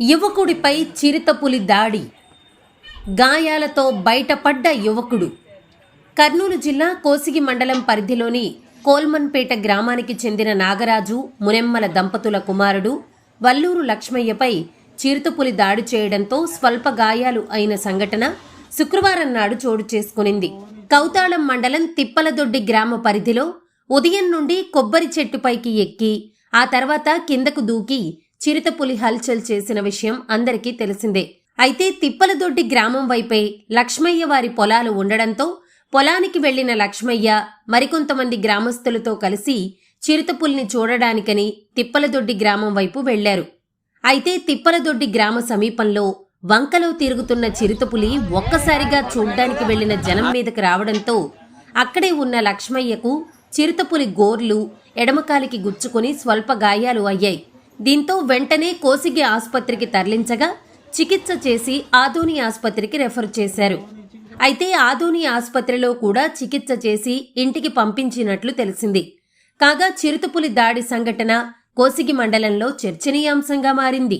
యువకుడిపై చిరుతపులి దాడి. గాయాలతో బయటపడ్డ యువకుడు. కర్నూలు జిల్లా కోసిగి మండలం పరిధిలోని కోల్మన్పేట గ్రామానికి చెందిన నాగరాజు మునెమ్మల దంపతుల కుమారుడు వల్లూరు లక్ష్మయ్యపై చిరుతపులి దాడి చేయడంతో స్వల్ప గాయాలు అయిన సంఘటన శుక్రవారం నాడు చోటు చేసుకునింది. కౌతాళం మండలం తిప్పలదొడ్డి గ్రామ పరిధిలో ఉదయం నుండి కొబ్బరి చెట్టుపైకి ఎక్కి ఆ తర్వాత కిందకు దూకి చిరుతపులి హల్చల్ చేసిన విషయం అందరికీ తెలిసిందే. అయితే తిప్పలదొడ్డి గ్రామం వైపే లక్ష్మయ్య వారి పొలాలు ఉండడంతో పొలానికి వెళ్ళిన లక్ష్మయ్య మరికొంతమంది గ్రామస్తులతో కలిసి చిరుతపులిని చూడడానికని తిప్పలదొడ్డి గ్రామం వైపు వెళ్ళారు అయితే తిప్పలదొడ్డి గ్రామ సమీపంలో వంకలో తిరుగుతున్న చిరుతపులి ఒక్కసారిగా చూడ్డానికి వెళ్ళిన జనం మీదకి రావడంతో అక్కడే ఉన్న లక్ష్మయ్యకు చిరుతపులి గోర్లు ఎడమకాలికి గుచ్చుకుని స్వల్ప గాయాలు అయ్యాయి. దీంతో వెంటనే కోసిగి ఆసుపత్రికి తరలించగా చికిత్స చేసి ఆదోని ఆసుపత్రికి రెఫర్ చేశారు. అయితే ఆదోని ఆసుపత్రిలో కూడా చికిత్స చేసి ఇంటికి పంపించినట్లు తెలిసింది. కాగా చిరుతపులి దాడి సంఘటన కోసిగి మండలంలో చర్చనీయాంశంగా మారింది.